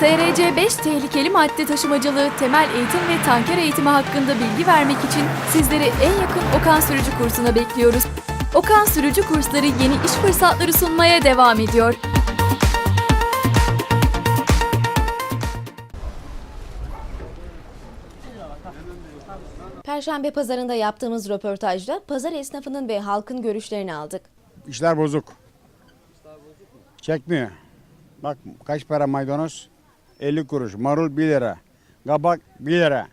TRC 5 tehlikeli madde taşımacılığı, temel eğitim ve tanker eğitimi hakkında bilgi vermek için sizleri en yakın Okan Sürücü kursuna bekliyoruz. Okan Sürücü kursları yeni iş fırsatları sunmaya devam ediyor. Perşembe pazarında yaptığımız röportajda pazar esnafının ve halkın görüşlerini aldık. İşler bozuk. Çekmiyor. Bak kaç para maydanoz? 50 kuruş. Marul 1 lira. Kabak 1 lira.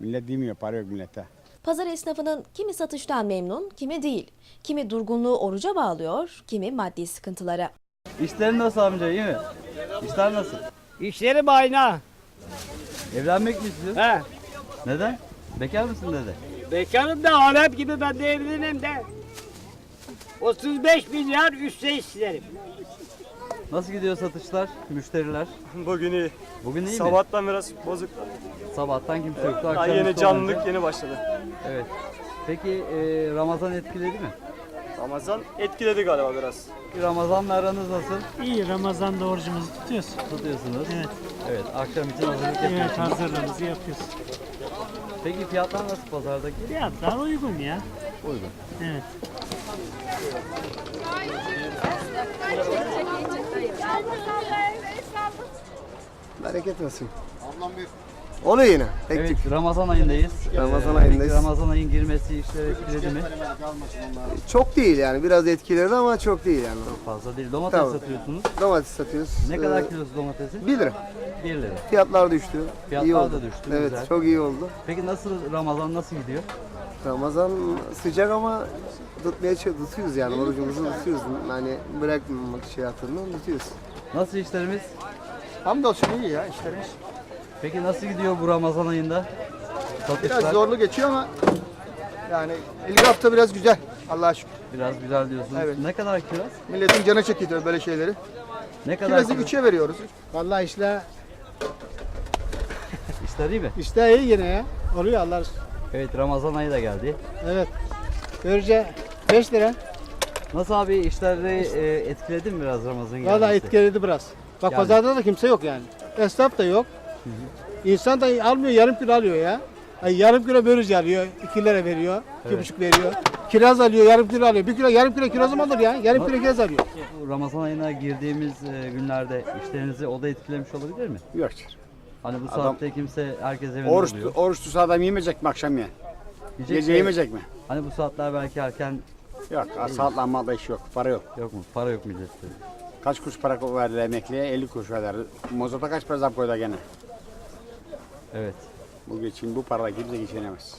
Millet bilmiyor. Para yok millette. Pazar esnafının kimi satıştan memnun, kimi değil. Kimi durgunluğu oruca bağlıyor, kimi maddi sıkıntılara. İşlerin nasıl amca iyi mi? İşler nasıl? İşlerim ayna. Evlenmek mi istiyorsun? He. Neden? Bekar mısın dede? Bekarım da Arap gibi ben de evlenim de. 35 milyar üstte isterim. Nasıl gidiyor satışlar, müşteriler? Bugün iyi. Bugün iyi mi? Sabahtan biraz bozuk. Sabahtan kimse yoktu. Daha Akşam yeni canlılık olunca- yeni başladı. Evet. Peki e, Ramazan etkiledi mi? Ramazan etkiledi galiba biraz. Ramazan'la aranız nasıl? İyi Ramazan'da orucumuzu tutuyoruz. Tutuyorsunuz. Evet. Evet. Akşam için hazırlık Evet yapıyorsunuz. hazırlığımızı yapıyoruz. Peki fiyatlar nasıl pazardaki? Fiyatlar uygun ya. Uygun. Evet. Bereket olsun. Oluyor yine. Tek Evet, tük. Ramazan ayındayız. Ramazan Ee, ayındayız. Ramazan ayın girmesi işleri etkiledi mi? Çok değil yani. Biraz etkiledi ama çok değil yani. Fazla değil. Domates Tamam. satıyorsunuz. Domates satıyoruz. Ne kadar Ee, kilosu domatesi? 1 lira. 1 lira. Fiyatlar düştü. Fiyatlar iyi oldu. da düştü, Evet güzel. çok iyi oldu. Peki nasıl Ramazan nasıl gidiyor? Ramazan sıcak ama tutmaya tutuyoruz yani. Orucumuzu tutuyoruz. Yani bırakmamak şey hatırından tutuyoruz. Nasıl işlerimiz? Hamdolsun iyi ya işlerimiz. Peki nasıl gidiyor bu Ramazan ayında? Satışlar Biraz zorlu geçiyor ama yani ilk hafta biraz güzel Allah'a şükür. biraz güzel diyorsunuz. Evet. Ne kadar kiraz? Milletin canı çekiyor böyle şeyleri. Ne kadar Kirazı kiraz? üçe veriyoruz. Vallahi işte İşler iyi mi? işte iyi yine ya. Oluyor Allah aşkına. Evet Ramazan ayı da geldi. Evet. Görece 5 lira. Nasıl abi işleri e, etkiledi mi biraz Ramazan gelmesi? Vallahi etkiledi biraz. Bak Yani. pazarda da kimse yok yani. Esnaf da yok. İnsan da almıyor yarım kilo alıyor ya. Ay yarım kilo börüz alıyor, 2 lira veriyor, iki buçuk veriyor. Kiraz alıyor, yarım kilo alıyor. Bir kilo, yarım kilo kirazım alır ya. Yarım kilo kiraz alıyor. Bu Ramazan ayına girdiğimiz e, günlerde işlerinizi o da etkilemiş olabilir mi? Yok. Hani bu Adam- saatte kimse herkes evinde Oruç, oluyor. oruç tutsa adam yemeyecek mi akşam ya? Yiyecek Gece şey- yemeyecek mi? Hani bu saatler belki erken Yok. Saatlanma iş yok. Para yok. yok mu? Para yok millette. Kaç kuruş para verdiler emekliye? 50 kuruş verdiler. Mozota kaç para zam koydu gene? Evet. Bu geçin bu parayla kimse geçinemez.